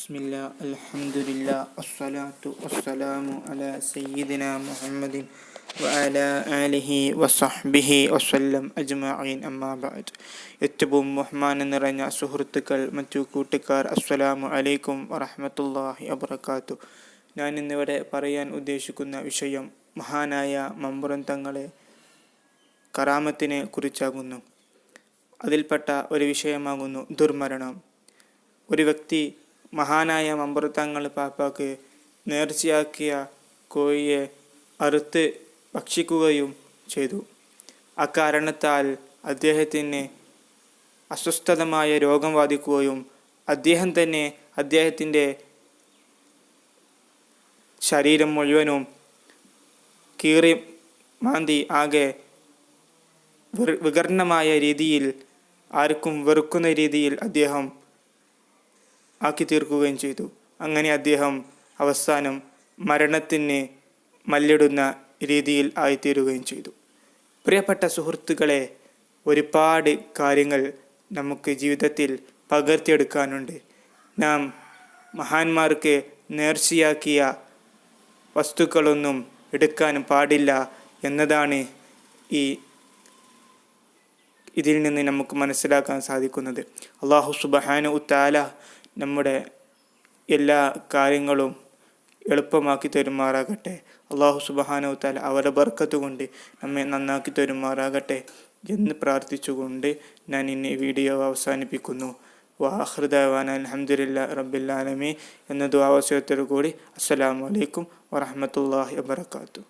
بسم الله الحمد لله الصلاة والسلام على سيدنا محمد وعلى آله وصحبه وسلم أجمعين أما بعد ഏറ്റവും ബഹുമാനം നിറഞ്ഞ സുഹൃത്തുക്കൾ മറ്റു കൂട്ടുകാർ അസ്സലാമു അലൈക്കും വറഹമത്തല്ലാഹി വബർക്കാത്തു ഞാൻ ഇന്നിവിടെ പറയാൻ ഉദ്ദേശിക്കുന്ന വിഷയം മഹാനായ മമ്പുറം തങ്ങളെ കറാമത്തിനെ കുറിച്ചാകുന്നു അതിൽപ്പെട്ട ഒരു വിഷയമാകുന്നു ദുർമരണം ഒരു വ്യക്തി മഹാനായ മമ്പുറത്തങ്ങൾ പാപ്പാക്ക് നേർച്ചയാക്കിയ കോഴിയെ അറുത്ത് ഭക്ഷിക്കുകയും ചെയ്തു. അക്കാരണത്താൽ അദ്ദേഹത്തിന് അസ്വസ്ഥതമായ രോഗം ബാധിക്കുകയും അദ്ദേഹം തന്നെ അദ്ദേഹത്തിന്റെ ശരീരം മുഴുവനും കീറി മാന്തി ആകെ വികർണമായ രീതിയിൽ ആർക്കും വെറുക്കുന്ന രീതിയിൽ അദ്ദേഹം ആക്കി തീർക്കുകയും ചെയ്തു. അങ്ങനെ അദ്ദേഹം അവസാനം മരണത്തിന് മല്ലിടുന്ന രീതിയിൽ ആയിത്തീരുകയും ചെയ്തു. പ്രിയപ്പെട്ട സുഹൃത്തുക്കളെ ഒരുപാട് കാര്യങ്ങൾ നമുക്ക് ജീവിതത്തിൽ പകർത്തിയെടുക്കാനുണ്ട്. നാം മഹാന്മാർക്ക് നേർച്ചയാക്കിയ വസ്തുക്കളൊന്നും എടുക്കാനും പാടില്ല എന്നതാണ് ഈ ഇതിൽ നിന്ന് നമുക്ക് മനസ്സിലാക്കാൻ സാധിക്കുന്നത്. അള്ളാഹു സുബഹാന ഉത്താല നമ്മുടെ എല്ലാ കാര്യങ്ങളും എളുപ്പമാക്കി തരുമാറാകട്ടെ. അള്ളാഹു താല അവരുടെ ബർക്കത്ത് കൊണ്ട് നമ്മെ നന്നാക്കി തരുമാറാകട്ടെ എന്ന് പ്രാർത്ഥിച്ചുകൊണ്ട് ഞാൻ ഇന്ന് വീഡിയോ അവസാനിപ്പിക്കുന്നു. വാഹൃദാൻ അലഹമുല്ല റബ്ബില്ലാലമി എന്ന ദ്വാവസയത്തോടു കൂടി അസ്സലാമലൈക്കും വറഹമത്തല്ലാഹി വാത്തു